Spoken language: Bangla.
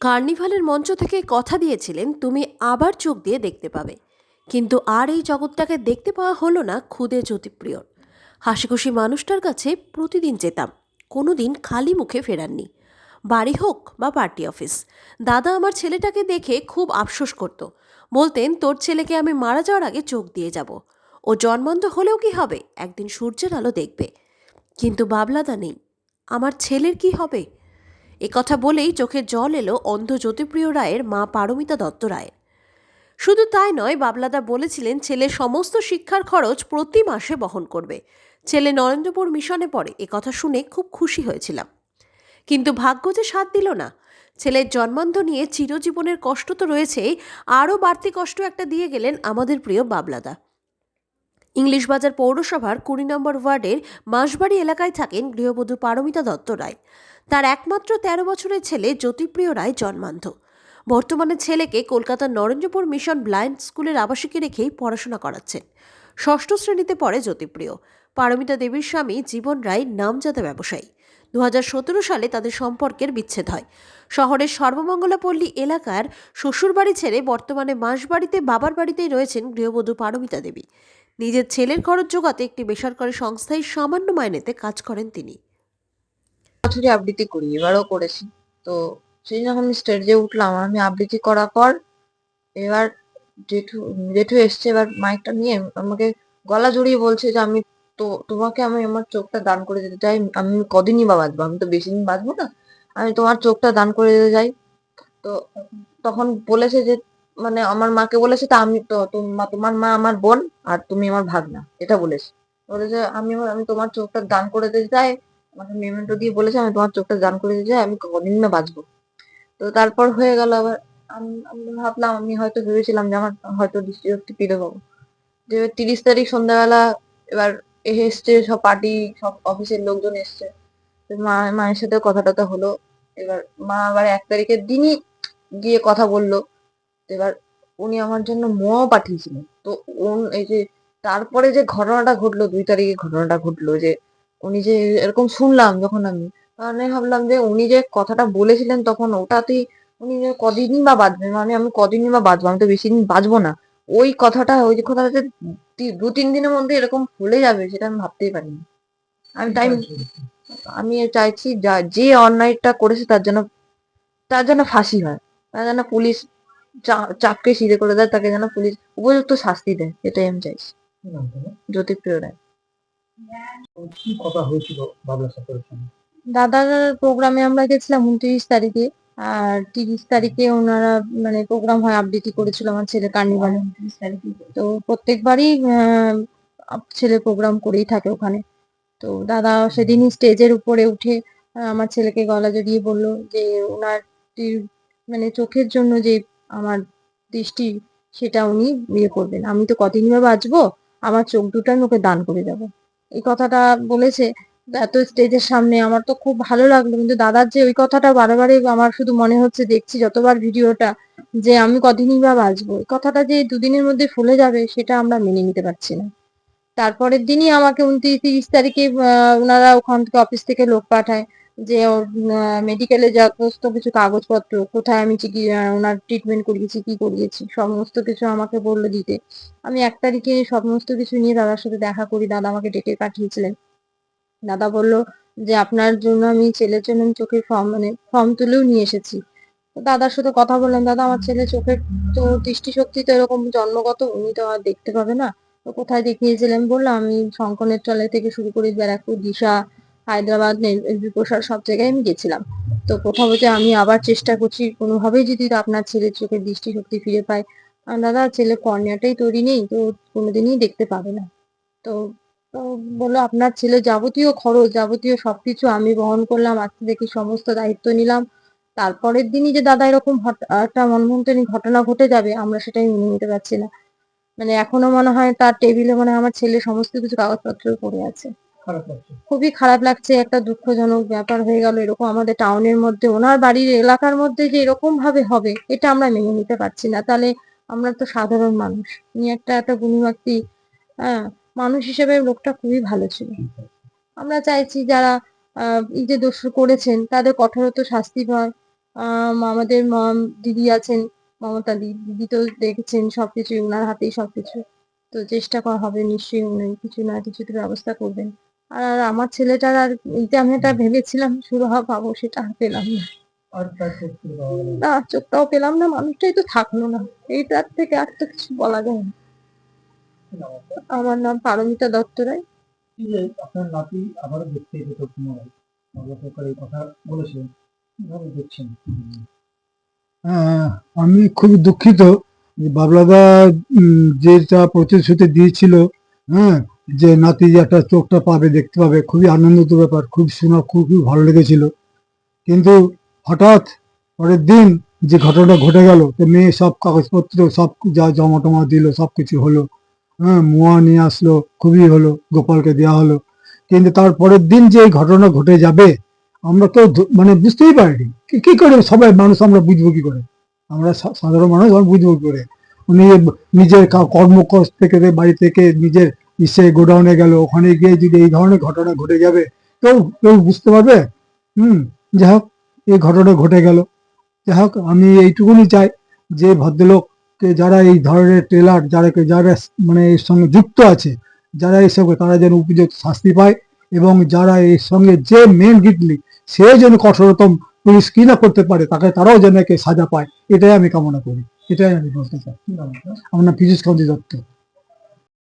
কার্নিভালের মঞ্চ থেকে কথা দিয়েছিলেন, তুমি আবার চোখ দিয়ে দেখতে পাবে। কিন্তু আর এই জগৎটাকে দেখতে পাওয়া হলো না খুদে জ্যোতিপ্রিয়র। হাসিখুশি মানুষটার কাছে প্রতিদিন যেতাম, কোনোদিন খালি মুখে ফেরাননি। বাড়ি হোক বা পার্টি অফিস, দাদা আমার ছেলেটাকে দেখে খুব আফসোস করত। বলতেন, তোর ছেলেকে আমি মারা যাওয়ার আগে চোখ দিয়ে যাব। ও জন্মান্ত হলেও কি হবে? একদিন সূর্যের আলো দেখবে। কিন্তু বাবলাদা নেই। আমার ছেলের কি হবে? এ কথা বলেই চোখে জল এলো অন্ধ জ্যোতিপ্রিয় রায়ের মা পারমিতা দত্ত রায়ের। শুধু তাই নয়, বাবলাদা বলেছিলেন ছেলে সমস্ত শিক্ষার খরচ প্রতি মাসে বহন করবে। ছেলে নরেন্দ্রপুর মিশনে পড়ে, এ কথা শুনে খুব খুশি হয়েছিলাম। কিন্তু ভাগ্য যে সাথ দিল না। ছেলের জন্মান্ধ নিয়ে চিরজীবনের কষ্ট তো রয়েছেই, আরও বাড়তি কষ্ট একটা দিয়ে গেলেন আমাদের প্রিয় বাবলাদা। ইংলিশ বাজার পৌরসভার কুড়ি নম্বর ওয়ার্ডের মাসবাড়ি এলাকায় থাকেন গৃহবধূ পারমিতা দত্ত রায়। তার একমাত্র তেরো বছরের ছেলে জ্যোতিপ্রিয় রায় জন্মান্ধ। বর্তমানে ছেলেকে কলকাতার নরেন্দ্রপুর মিশন ব্লাইন্ড স্কুলের আবাসিকে রেখেই পড়াশোনা করাচ্ছেন। ষষ্ঠ শ্রেণীতে পড়ে জ্যোতিপ্রিয়। পারমিতা দেবীর স্বামী জীবন রায় নামজাদা ব্যবসায়ী। দু হাজার সতেরো সালে তাদের সম্পর্কের বিচ্ছেদ হয়। শহরের সর্বমঙ্গলাপল্লী এলাকার শ্বশুরবাড়ি ছেড়ে বর্তমানে মাসবাড়িতে বাবার বাড়িতেই রয়েছেন গৃহবধূ পারমিতা দেবী। নিজের ছেলের খরচ জোগাতে একটি বেসরকারি সংস্থায় সামান্য মাইনেতে কাজ করেন তিনি। বছরই আবৃত্তি করি, এবারও করেছি। তো সেই যখন আমি স্টেজে উঠলাম, আমি আবৃত্তি করার পর এবার জেঠু জেঠু এসছে, এবার মাইকটা নিয়ে আমাকে গলা জড়িয়ে বলছে যে, আমি তো, তোমাকে আমি আমার চোখটা দান করে দিতে চাই। আমি কদিনই বা বাঁচবো? আমি তো বেশি দিন বাঁচবো না। আমি তোমার চোখটা দান করে দিতে চাই। তো তখন বলেছে যে মানে আমার মাকে বলেছে তা আমি তো তোমা- তোমার মা আমার বোন আর তুমি আমার ভাগনা, এটা বলেছে। বলেছে আমি আমি তোমার চোখটা দান করে দিতে চাই, আমাকে মেমেন্টো দিয়ে বলেছে আমি তোমার চোখটা দান করে দিতে চাই, আমি কদিন না বাঁচবো। তো তারপর হয়ে গেল আবার আমি ভাবলাম, আমি হয়তো ভেবেছিলাম যে আমার হয়তো দৃষ্টিশক্তি ফিরে পাবো। যে তিরিশ তারিখ সন্ধ্যাবেলা এবার এসছে, সব পার্টি সব অফিসের লোকজন এসছে। মা, মায়ের সাথে কথা টথা হলো। এবার মা আবার এক তারিখের দিনই গিয়ে কথা বলল। এবার উনি আমার জন্য মোয়াও পাঠিয়েছিলেন। তো উন- এই যে তারপরে যে ঘটনাটা ঘটলো, দুই তারিখে ঘটনাটা ঘটলো যে উনি যে এরকম শুনলাম যখন আমি মানে ভাবলাম যে উনি যে কথাটা বলেছিলেন তখন ওটাতেই উনি যে কদিনই বা বাঁচবেন মানে আমি কদিনই বা বাঁচবো, আমি তো বেশি দিন বাঁচবো না। ওই কথাটা, ওই যে কথাটা যে দু, তিন দিনের মধ্যে এরকম ভুলে যাবে সেটা আমি ভাবতেই পারিনি। আমি টাইম আমি চাইছি যা, যে অন্যায়টা করেছে তার জন্য তার জন্য ফাঁসি হয়, তার জন্য পুলিশ চা- চাকরি সিধে করে দেয় তাকে যেন পুলিশ উপযুক্ত শাস্তি দেয়। এটাই আমি চাইছি। জ্যোতিপ্রিয় রায়। কি কথা হয়েছিল বাবলা সাথের দাদার প্রোগ্রামে আমরা গেছিলাম উনত্রিশ তারিখে আর তিরিশ তারিখে ওনারা মানে প্রোগ্রাম হয় আবৃত্তি করেছিল আমার ছেলে কার্নিভালে। তো প্রত্যেকবারই আহ, ছেলে প্রোগ্রাম করেই থাকে ওখানে। তো দাদা সেদিনই স্টেজের উপরে উঠে আমার ছেলেকে গলা জড়িয়ে বলল যে ওনার মানে চোখের জন্য যে আমার দৃষ্টি সেটা উনি ইয়ে করবেন। আমি তো কদিন বা বাঁচবো, আমার চোখ দুটো আমি ওকে দান করে যাব। এই কথাটা বলেছে, এত স্টেজের সামনে আমার তো খুব ভালো লাগল, কিন্তু দাদার যে ওই কথাটা বারে আমার শুধু মনে হচ্ছে, দেখছি যতবার ভিডিওটা যে আমি কদিনই বা বাঁচবো, এই কথাটা যে দুদিনের মধ্যে ফুলে যাবে, সেটা আমরা মেনে নিতে পারছি না। তারপরের দিনই আমাকে উনত্রিশ তিরিশ তারিখে ওনারা ওখান থেকে অফিস থেকে লোক পাঠায় যে ওর মেডিকেলে সমস্ত কিছু কাগজপত্র, কোথায় আমি ওনার ট্রিটমেন্ট করিয়েছি, কি করিয়েছি, সমস্ত কিছু আমাকে বলল দিতে। আমি এক তারিখে সমস্ত কিছু নিয়ে দাদার সাথে দেখা করি, দাদা আমাকে ডেটে পাঠিয়েছিলেন। দাদা বলল যে আপনার জন্য আমি ছেলের জন্য আমি চোখের ফর্ম মানে ফর্ম তুলেও নিয়ে এসেছি। দাদার সাথে কথা বললাম, দাদা আমার ছেলে চোখের তো দৃষ্টিশক্তি তো এরকম জন্মগত, উনি তো আর দেখতে পাবে না। তো কোথায় দেখিয়েছিলেন? বললাম, আমি শঙ্কনের চলে থেকে শুরু করে ব্যারাকপুর, দিশা, হায়দ্রাবাদ এলবি প্রসাদ সব জায়গায় আমি গেছিলাম। তো কোথাও বলছে আমি আবার চেষ্টা করছি, কোনোভাবেই যদি আপনার ছেলের চোখের দৃষ্টিশক্তি ফিরে পায়। দাদা, ছেলে কর্নিয়াটাই তৈরি নেই, তো কোনোদিনই দেখতে পাবে না। তো তো বলল, আপনার ছেলে যাবতীয় খরচ, যাবতীয় সবকিছু আমি বহন করলাম, আজকে দেখি সমস্ত দায়িত্ব নিলাম। তারপরের দিনই যে দাদা এরকম একটা মনমন্ত্রণী ঘটনা ঘটে যাবে, আমরা সেটাই মেনে নিতে পারছি না। মানে এখনও মনে হয় তার টেবিলে মানে আমার ছেলে সমস্ত কিছু কাগজপত্র পড়ে আছে। খুবই খারাপ লাগছে একটা দুঃখজনক ব্যাপার হয়ে গেল এরকম আমাদের টাউনের মধ্যে। ওনার বাড়ির এলাকার মধ্যে যে এরকম ভাবে হবে এটা আমরা মেনে নিতে পারছি না। তাহলে আমরা তো সাধারণ মানুষ। উনি একটা একটা গুণী ব্যক্তি হ্যাঁ মানুষ হিসেবে লোকটা খুবই ভালো ছিল। আমরা চাইছি যারা আহ, এই যে দোষ করেছেন তাদের কঠোরত শাস্তি হয় আহ, আমাদের মম- দিদি আছেন মমতা দিদি তো দেখেছেন সবকিছু ওনার হাতেই সবকিছু। তো চেষ্টা করা হবে নিশ্চয়ই উনি কিছু না কিছু তো ব্যবস্থা করবেন। আর আমার ছেলেটার আর এই যে আমি এটা ভেবেছিলাম সুরাহা পাবো সেটা আর পেলাম না। না। চোখটাও পেলাম না মানুষটাই তো থাকল না। এইটার থেকে আর তো কিছু বলা যায় না? আমার নাম পারমিতা দত্ত রায় আপনার নাতি আবারও দেখতে পুনরায় কথা বলেছিলেন কীভাবে দেখছেন? আমি খুব দুঃখিত বাবলাদা যেটা প্রতিশ্রুতি দিয়েছিল হ্যাঁ যে নাতি একটা চোখটা পাবে, দেখতে পাবে, খুবই আনন্দিত ব্যাপার, খুব শোনা খুবই ভালো লেগেছিল। কিন্তু হঠাৎ পরের দিন যে ঘটনাটা ঘটে গেল, তো মেয়ে সব কাগজপত্র, সব যা জমা টমা দিল, সব কিছু হলো হ্যাঁ মুয়া নিয়ে আসলো, খুবই হলো, গোপালকে দেওয়া হলো। কিন্তু তার পরের দিন যে ঘটনা ঘটে যাবে আমরা তো মানে বুঝতেই পারিনি। কি- করে সবাই মানুষ আমরা বুঝব কি করে? আমরা সাধারণ মানুষ, আমরা বুঝব কি করে? উনি নিজের কর্মকর থেকে বাড়ি থেকে নিজের ইসে গোডাউনে গেল, ওখানে গিয়ে যদি এই ধরনের ঘটনা ঘটে যাবে, কেউ কেউ বুঝতে পারবে? হুম, যাই হোক, এই ঘটনা ঘটে গেল। যাই হোক, আমি এইটুকুনি চাই যে ভদ্রলোককে যারা এই ধরনের ট্রেলার যারা যারা মানে এর সঙ্গে যুক্ত আছে, যারা এসব তারা যেন উপযুক্ত শাস্তি পায় এবং যারা এর সঙ্গে যে মেন গিটলি সে যেন কঠোরতম পুলিশ কি না করতে পারে, তাকে তারাও যেন একে সাজা পায়, এটাই আমি কামনা করি, এটাই আমি বলতে চাই। আমার নাম পীযুষ কান্তি দত্ত।